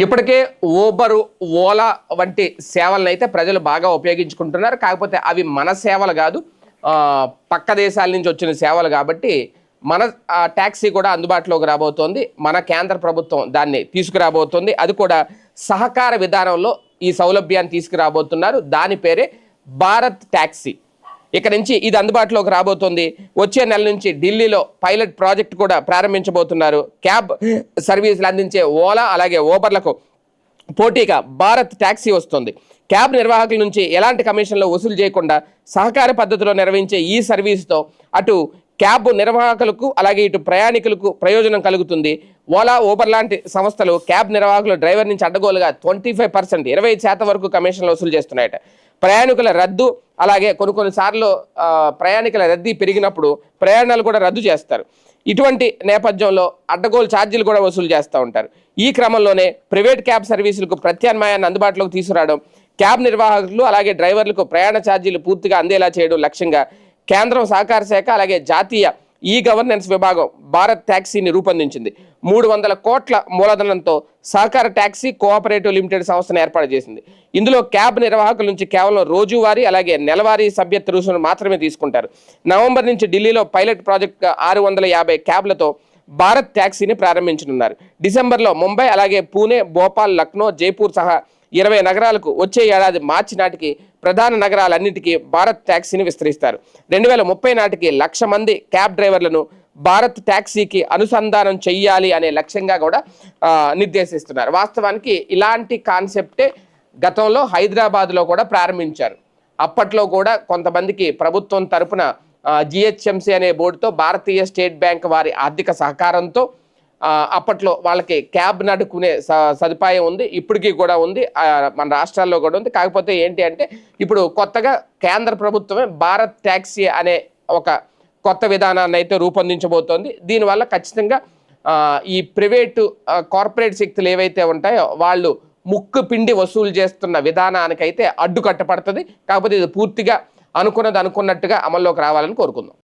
ఇప్పటికే ఊబరు ఓలా వంటి సేవలను అయితే ప్రజలు బాగా ఉపయోగించుకుంటున్నారు. కాకపోతే అవి మన సేవలు కాదు. పక్క దేశాల నుంచి వచ్చిన సేవలు కాబట్టి మన ఆ, ట్యాక్సీ కూడా అందుబాటులోకి రాబోతోంది. మన కేంద్ర ప్రభుత్వం దాన్ని తీసుకురాబోతోంది. అది కూడా సహకార విధానంలో ఈ సౌలభ్యాన్ని తీసుకురాబోతున్నారు. దాని పేరే భారత్ ట్యాక్సీ ఇక నుంచి ఇది అందుబాటులోకి రాబోతోంది. వచ్చే నెల నుంచి ఢిల్లీలో పైలట్ ప్రాజెక్ట్ కూడా ప్రారంభించబోతున్నారు. క్యాబ్ సర్వీసులు అందించే ఓలా అలాగే ఓబర్లకు పోటీగా భారత్ ట్యాక్సీ వస్తుంది. క్యాబ్ నిర్వాహకుల నుంచి ఎలాంటి కమిషన్లు వసూలు చేయకుండా సహకార పద్ధతిలో నిర్వహించే ఈ సర్వీస్తో అటు క్యాబ్ నిర్వాహకులకు అలాగే ఇటు ప్రయాణికులకు ప్రయోజనం కలుగుతుంది. ఓలా ఊబర్ లాంటి సంస్థలు క్యాబ్ నిర్వాహకులు డ్రైవర్ నుంచి అడ్డగోలుగా ట్వంటీ ఫైవ్ పర్సెంట్ ఇరవై శాతం వరకు కమిషన్లు వసూలు చేస్తున్నాయట. ప్రయాణికుల రద్దు అలాగే కొన్ని కొన్నిసార్లు ప్రయాణికుల రద్దీ పెరిగినప్పుడు ప్రయాణాలు కూడా రద్దు చేస్తారు. ఇటువంటి నేపథ్యంలో అడ్డగోలు ఛార్జీలు కూడా వసూలు చేస్తూ ఉంటారు. ఈ క్రమంలోనే ప్రైవేట్ క్యాబ్ సర్వీసులకు ప్రత్యామ్నాయాన్ని అందుబాటులోకి తీసుకురావడం క్యాబ్ నిర్వాహకులు అలాగే డ్రైవర్లకు ప్రయాణ ఛార్జీలు పూర్తిగా అందేలా చేయడం లక్ష్యంగా కేంద్రం సహకార శాఖ అలాగే జాతీయ ఈ గవర్నెన్స్ విభాగం భారత్ ట్యాక్సీని రూపొందించింది. మూడు వందల కోట్ల మూలధనంతో సహకార ట్యాక్సీ కోఆపరేటివ్ లిమిటెడ్ సంస్థను ఏర్పాటు చేసింది. ఇందులో క్యాబ్ నిర్వాహకుల నుంచి కేవలం రోజువారీ అలాగే నెలవారీ సభ్యత్వ రుసును మాత్రమే తీసుకుంటారు. నవంబర్ నుంచి ఢిల్లీలో పైలట్ ప్రాజెక్ట్ ఆరు వందల యాభై క్యాబ్లతో భారత్ ట్యాక్సీని ప్రారంభించనున్నారు. డిసెంబర్లో ముంబై అలాగే పూణే భోపాల్ లక్నో జైపూర్ సహా ఇరవై నగరాలకు వచ్చే ఏడాది మార్చి నాటికి ప్రధాన నగరాలన్నింటికీ భారత్ ట్యాక్సీని విస్తరిస్తారు. రెండు వేల ముప్పై నాటికి లక్ష మంది క్యాబ్ డ్రైవర్లను భారత్ ట్యాక్సీకి అనుసంధానం చెయ్యాలి అనే లక్ష్యంగా కూడా నిర్దేశిస్తున్నారు. వాస్తవానికి ఇలాంటి కాన్సెప్టే గతంలో హైదరాబాద్లో కూడా ప్రారంభించారు. అప్పట్లో కూడా కొంతమందికి ప్రభుత్వం తరపున జిహెచ్ఎంసీ అనే బోర్డుతో భారతీయ స్టేట్ బ్యాంక్ వారి ఆర్థిక సహకారంతో అప్పట్లో వాళ్ళకి క్యాబ్ నడుకునే స- సదుపాయం ఉంది ఇప్పటికీ కూడా ఉంది మన రాష్ట్రాల్లో కూడా ఉంది. కాకపోతే ఏంటి అంటే ఇప్పుడు కొత్తగా కేంద్ర ప్రభుత్వమే భారత్ ట్యాక్సీ అనే ఒక కొత్త విధానాన్ని అయితే రూపొందించబోతోంది. దీనివల్ల ఖచ్చితంగా ఈ ప్రైవేటు కార్పొరేట్ శక్తులు ఏవైతే ఉంటాయో వాళ్ళు ముక్కు పిండి వసూలు చేస్తున్న విధానానికైతే అడ్డుకట్టపడుతుంది కాకపోతే ఇది పూర్తిగా అనుకున్నది అనుకున్నట్టుగా అమల్లోకి రావాలని కోరుకుందాం.